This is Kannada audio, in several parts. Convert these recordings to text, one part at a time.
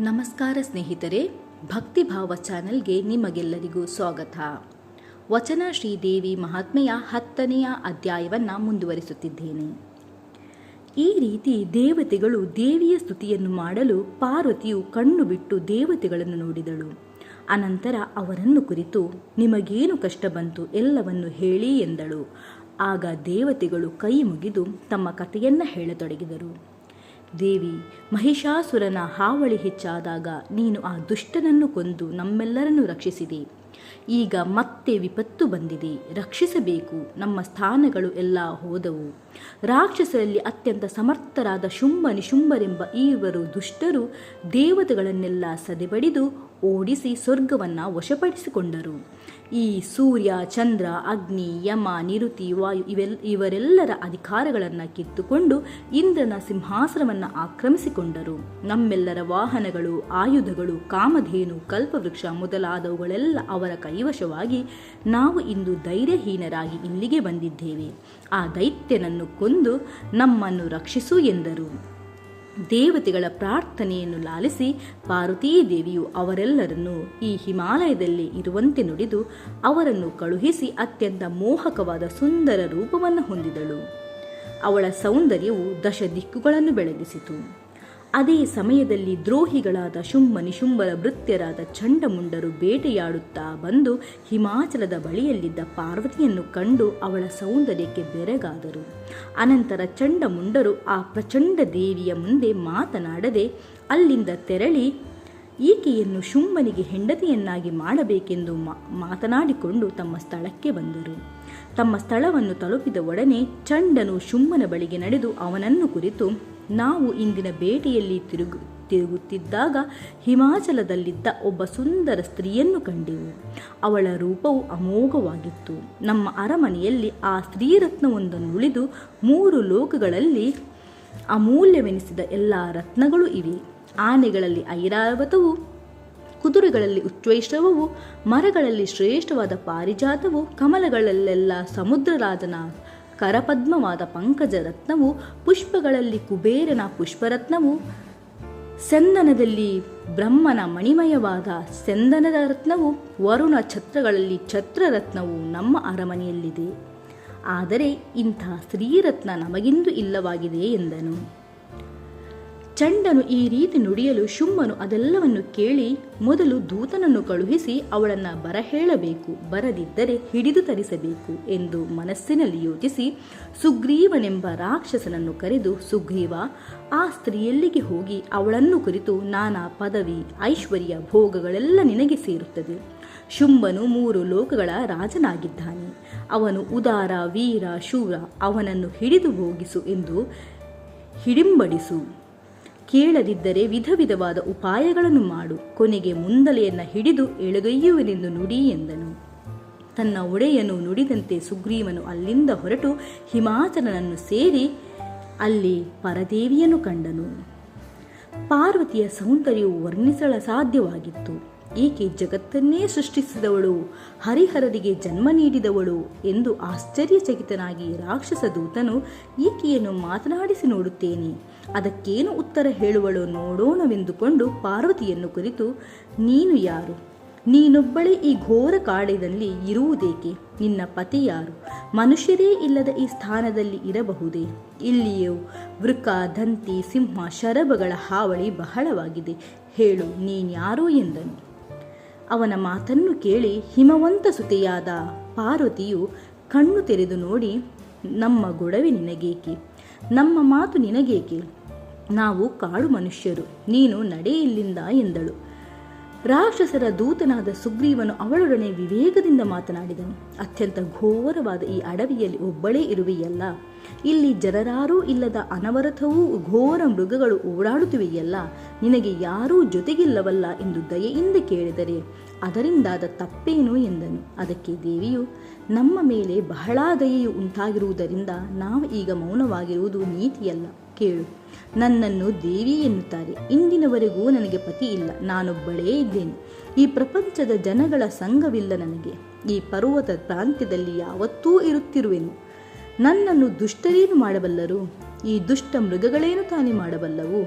ನಮಸ್ಕಾರ ಸ್ನೇಹಿತರೆ ಭಕ್ತಿಭಾವ ಚಾನಲ್ಗೆ ನಿಮಗೆಲ್ಲರಿಗೂ ಸ್ವಾಗತ. ವಚನ ಶ್ರೀದೇವಿ ಮಹಾತ್ಮೆಯ ಹತ್ತನೆಯ ಅಧ್ಯಾಯವನ್ನು ಮುಂದುವರಿಸುತ್ತಿದ್ದೇನೆ. ಈ ರೀತಿ ದೇವತೆಗಳು ದೇವಿಯ ಸ್ತುತಿಯನ್ನು ಮಾಡಲು ಪಾರ್ವತಿಯು ಕಣ್ಣು ಬಿಟ್ಟು ದೇವತೆಗಳನ್ನು ನೋಡಿದಳು. ಅನಂತರ ಅವರನ್ನು ಕುರಿತು, ನಿಮಗೇನು ಕಷ್ಟ ಬಂತು ಎಲ್ಲವನ್ನು ಹೇಳಿ ಎಂದಳು. ಆಗ ದೇವತೆಗಳು ಕೈ ಮುಗಿದು ತಮ್ಮ ಕಥೆಯನ್ನು ಹೇಳತೊಡಗಿದರು. ದೇವಿ, ಮಹಿಷಾಸುರನ ಹಾವಳಿ ಹೆಚ್ಚಾದಾಗ ನೀನು ಆ ದುಷ್ಟನನ್ನು ಕೊಂದು ನಮ್ಮೆಲ್ಲರನ್ನು ರಕ್ಷಿಸಿದೆ. ಈಗ ಮತ್ತೆ ವಿಪತ್ತು ಬಂದಿದೆ. ರಕ್ಷಿಸಬೇಕು. ನಮ್ಮ ಸ್ಥಾನಗಳು ಎಲ್ಲ ಹೋದವು. ರಾಕ್ಷಸರಲ್ಲಿ ಅತ್ಯಂತ ಸಮರ್ಥರಾದ ಶುಂಭ ನಿಶುಂಭರೆಂಬ ಈವರು ದುಷ್ಟರು ದೇವತೆಗಳನ್ನೆಲ್ಲ ಸದೆಬಡಿದು ಓಡಿಸಿ ಸ್ವರ್ಗವನ್ನು ವಶಪಡಿಸಿಕೊಂಡರು. ಈ ಸೂರ್ಯ, ಚಂದ್ರ, ಅಗ್ನಿ, ಯಮ, ನಿರುತಿ ವಾಯು ಇವೆಲ್, ಇವರೆಲ್ಲರ ಅಧಿಕಾರಗಳನ್ನು ಕಿತ್ತುಕೊಂಡು ಇಂದ್ರನ ಸಿಂಹಾಸನವನ್ನು ಆಕ್ರಮಿಸಿಕೊಂಡರು. ನಮ್ಮೆಲ್ಲರ ವಾಹನಗಳು, ಆಯುಧಗಳು, ಕಾಮಧೇನು, ಕಲ್ಪವೃಕ್ಷ ಮೊದಲಾದವುಗಳೆಲ್ಲ ಅವರ ಕೈವಶವಾಗಿ ನಾವು ಇಂದು ಧೈರ್ಯಹೀನರಾಗಿ ಇಲ್ಲಿಗೆ ಬಂದಿದ್ದೇವೆ. ಆ ದೈತ್ಯನನ್ನು ಕೊಂದು ನಮ್ಮನ್ನು ರಕ್ಷಿಸು ಎಂದರು. ದೇವತೆಗಳ ಪ್ರಾರ್ಥನೆಯನ್ನು ಲಾಲಿಸಿ ಪಾರ್ವತೀ ದೇವಿಯು ಅವರೆಲ್ಲರನ್ನು ಈ ಹಿಮಾಲಯದಲ್ಲಿ ಇರುವಂತೆ ನುಡಿದು ಅವರನ್ನು ಕಳುಹಿಸಿ ಅತ್ಯಂತ ಮೋಹಕವಾದ ಸುಂದರ ರೂಪವನ್ನು ಹೊಂದಿದಳು. ಅವಳ ಸೌಂದರ್ಯವು ದಶ ದಿಕ್ಕುಗಳನ್ನು ಬೆಳಗಿಸಿತು. ಅದೇ ಸಮಯದಲ್ಲಿ ದ್ರೋಹಿಗಳಾದ ಶುಂಭ ನಿಶುಂಭರ ಭೃತ್ಯರಾದ ಚಂಡಮುಂಡರು ಬೇಟೆಯಾಡುತ್ತಾ ಬಂದು ಹಿಮಾಚಲದ ಬಳಿಯಲ್ಲಿದ್ದ ಪಾರ್ವತಿಯನ್ನು ಕಂಡು ಅವಳ ಸೌಂದರ್ಯಕ್ಕೆ ಬೆರಗಾದರು. ಅನಂತರ ಚಂಡಮುಂಡರು ಆ ಪ್ರಚಂಡ ದೇವಿಯ ಮುಂದೆ ಮಾತನಾಡದೆ ಅಲ್ಲಿಂದ ತೆರಳಿ, ಈಕೆಯನ್ನು ಶುಂಭನಿಗೆ ಹೆಂಡತಿಯನ್ನಾಗಿ ಮಾಡಬೇಕೆಂದು ಮಾತನಾಡಿಕೊಂಡು ತಮ್ಮ ಸ್ಥಳಕ್ಕೆ ಬಂದರು. ತಮ್ಮ ಸ್ಥಳವನ್ನು ತಲುಪಿದ ಒಡನೆ ಚಂಡನು ಶುಂಭನ ಬಳಿಗೆ ನಡೆದು ಅವನನ್ನು ಕುರಿತು, ನಾವು ಇಂದಿನ ಬೇಟೆಯಲ್ಲಿ ತಿರುಗು, ತಿರುಗುತ್ತಿದ್ದಾಗ ಹಿಮಾಚಲದಲ್ಲಿದ್ದ ಒಬ್ಬ ಸುಂದರ ಸ್ತ್ರೀಯನ್ನು ಕಂಡೆವು. ಅವಳ ರೂಪವು ಅಮೋಘವಾಗಿತ್ತು. ನಮ್ಮ ಅರಮನೆಯಲ್ಲಿ ಆ ಸ್ತ್ರೀರತ್ನವೊಂದನ್ನು ಉಳಿದು ಮೂರು ಲೋಕಗಳಲ್ಲಿ ಅಮೂಲ್ಯವೆನಿಸಿದ ಎಲ್ಲ ರತ್ನಗಳು ಇವೆ. ಆನೆಗಳಲ್ಲಿ ಐರಾವತವು ಕುದುರೆಗಳಲ್ಲಿ ಉಚ್ವೈಶ್ರವವು ಮರಗಳಲ್ಲಿ ಶ್ರೇಷ್ಠವಾದ ಪಾರಿಜಾತವು, ಕಮಲಗಳಲ್ಲೆಲ್ಲ ಸಮುದ್ರರಾಜನ ಕರಪದ್ಮವಾದ ಪಂಕಜ ರತ್ನವು ಪುಷ್ಪಗಳಲ್ಲಿ ಕುಬೇರನ ಪುಷ್ಪರತ್ನವು, ಸಂದನದಲ್ಲಿ ಬ್ರಹ್ಮನ ಮಣಿಮಯವಾದ ಸಂದನದ ರತ್ನವು, ವರುಣ ಛತ್ರಗಳಲ್ಲಿ ಛತ್ರರತ್ನವು ನಮ್ಮ ಅರಮನೆಯಲ್ಲಿದೆ. ಆದರೆ ಇಂಥ ಸ್ತ್ರೀರತ್ನ ನಮಗಿಂದು ಇಲ್ಲವಾಗಿದೆ ಎಂದನು. ಚಂಡನು ಈ ರೀತಿ ನುಡಿಯಲು ಶುಮ್ಮನು ಅದೆಲ್ಲವನ್ನು ಕೇಳಿ ಮೊದಲು ದೂತನನ್ನು ಕಳುಹಿಸಿ ಅವಳನ್ನು ಬರಹೇಳಬೇಕು, ಬರದಿದ್ದರೆ ಹಿಡಿದು ತರಿಸಬೇಕು ಎಂದು ಮನಸ್ಸಿನಲ್ಲಿ ಯೋಚಿಸಿ ಸುಗ್ರೀವನೆಂಬ ರಾಕ್ಷಸನನ್ನು ಕರೆದು, ಸುಗ್ರೀವ, ಆ ಸ್ತ್ರೀಯಲ್ಲಿಗೆ ಹೋಗಿ ಅವಳನ್ನು ಕುರಿತು ನಾನಾ ಪದವಿ, ಐಶ್ವರ್ಯ, ಭೋಗಗಳೆಲ್ಲ ನಿನಗೆ ಸೇರುತ್ತದೆ. ಶುಂಭನು ಮೂರು ಲೋಕಗಳ ರಾಜನಾಗಿದ್ದಾನೆ. ಅವನು ಉದಾರ, ವೀರ, ಶೂರ, ಅವನನ್ನು ಹಿಡಿದು ಹೋಗಿಸು ಎಂದು ಹಿಡಿಂಬಡಿಸು. ಕೇಳದಿದ್ದರೆ ವಿಧ ವಿಧವಾದ ಉಪಾಯಗಳನ್ನು ಮಾಡು. ಕೊನೆಗೆ ಮುಂದಲೆಯನ್ನು ಹಿಡಿದು ಎಳೆದೊಯ್ಯುವನೆಂದು ನುಡಿ ಎಂದನು. ತನ್ನ ಒಡೆಯನು ನುಡಿದಂತೆ ಸುಗ್ರೀವನು ಅಲ್ಲಿಂದ ಹೊರಟು ಹಿಮಾಚಲನನ್ನು ಸೇರಿ ಅಲ್ಲಿ ಪರದೇವಿಯನ್ನು ಕಂಡನು. ಪಾರ್ವತಿಯ ಸೌಂದರ್ಯವು ವರ್ಣಿಸಳ ಸಾಧ್ಯವಾಗಿತ್ತು. ಈಕೆ ಜಗತ್ತನ್ನೇ ಸೃಷ್ಟಿಸಿದವಳು ಹರಿಹರರಿಗೆ ಜನ್ಮ ನೀಡಿದವಳು ಎಂದು ಆಶ್ಚರ್ಯಚಕಿತನಾಗಿ ರಾಕ್ಷಸ ದೂತನು ಈಕೆಯನ್ನು ಮಾತನಾಡಿಸಿ ನೋಡುತ್ತೇನೆ. ಅದಕ್ಕೇನು ಉತ್ತರ ಹೇಳುವಳು ನೋಡೋಣವೆಂದುಕೊಂಡು ಪಾರ್ವತಿಯನ್ನು ಕುರಿತು, ನೀನು ಯಾರು? ನೀನೊಬ್ಬಳೇ ಈ ಘೋರ ಕಾಡಿನಲ್ಲಿ ಇರುವುದೇಕೆ? ನಿನ್ನ ಪತಿ ಯಾರು? ಮನುಷ್ಯರೇ ಇಲ್ಲದ ಈ ಸ್ಥಾನದಲ್ಲಿ ಇರಬಹುದೇ? ಇಲ್ಲಿಯೂ ವೃಕ, ದಂತಿ, ಸಿಂಹ, ಶರಭಗಳ ಹಾವಳಿ ಬಹಳವಾಗಿದೆ. ಹೇಳು, ನೀನ್ಯಾರು? ಎಂದನು. ಅವನ ಮಾತನ್ನು ಕೇಳಿ ಹಿಮವಂತ ಸುತೆಯಾದ ಪಾರ್ವತಿಯು ಕಣ್ಣು ತೆರೆದು ನೋಡಿ, ನಮ್ಮ ಗೊಡವೆ ನಿನಗೇಕೆ? ನಮ್ಮ ಮಾತು ನಿನಗೇಕೆ? ನಾವು ಕಾಡು ಮನುಷ್ಯರು, ನೀನು ನಡೆ ಇಲ್ಲಿಂದ ಎಂದಳು. ರಾಕ್ಷಸರ ದೂತನಾದ ಸುಗ್ರೀವನು ಅವಳೊಡನೆ ವಿವೇಕದಿಂದ ಮಾತನಾಡಿದನು. ಅತ್ಯಂತ ಘೋರವಾದ ಈ ಅಡವಿಯಲ್ಲಿ ಒಬ್ಬಳೇ ಇರುವೆಯಲ್ಲ. ಇಲ್ಲಿ ಜನರಾರೂ ಇಲ್ಲದ ಅನವರತವೂ ಘೋರ ಮೃಗಗಳು ಓಡಾಡುತ್ತಿವೆಯಲ್ಲ, ನಿನಗೆ ಯಾರೂ ಜೊತೆಗಿಲ್ಲವಲ್ಲ ಎಂದು ದಯೆಯಿಂದ ಕೇಳಿದರೆ, ಅದರಿಂದಾದ ತಪ್ಪೇನು ಎಂದನು. ಅದಕ್ಕೆ ದೇವಿಯು, ನಮ್ಮ ಮೇಲೆ ಬಹಳ ದಯೆಯು ಉಂಟಾಗಿರುವುದರಿಂದ ನಾವು ಈಗ ಮೌನವಾಗಿರುವುದು ನೀತಿಯಲ್ಲ, ಕೇಳು. ನನ್ನನ್ನು ದೇವಿ ಎನ್ನುತ್ತಾರೆ. ಇಂದಿನವರೆಗೂ ನನಗೆ ಪತಿ ಇಲ್ಲ ನಾನೊಬ್ಬಳೇ ಇದ್ದೇನೆ. ಈ ಪ್ರಪಂಚದ ಜನಗಳ ಸಂಘವಿಲ್ಲ ನನಗೆ. ಈ ಪರ್ವತ ಪ್ರಾಂತ್ಯದಲ್ಲಿ ಯಾವತ್ತೂ ಇರುತ್ತಿರುವೆನು. ನನ್ನನ್ನು ದುಷ್ಟರೇನು ಮಾಡಬಲ್ಲರು? ಈ ದುಷ್ಟ ಮೃಗಗಳೇನು ತಾನೇ ಮಾಡಬಲ್ಲವು?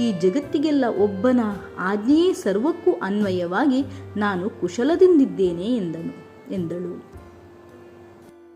ಈ ಜಗತ್ತಿಗೆಲ್ಲ ಒಬ್ಬನ ಆಜ್ಞೆಯೇ ಸರ್ವಕ್ಕೂ ಅನ್ವಯವಾಗಿ ನಾನು ಕುಶಲದಿಂದಿದ್ದೇನೆ ಎಂದನು, ಎಂದಳು.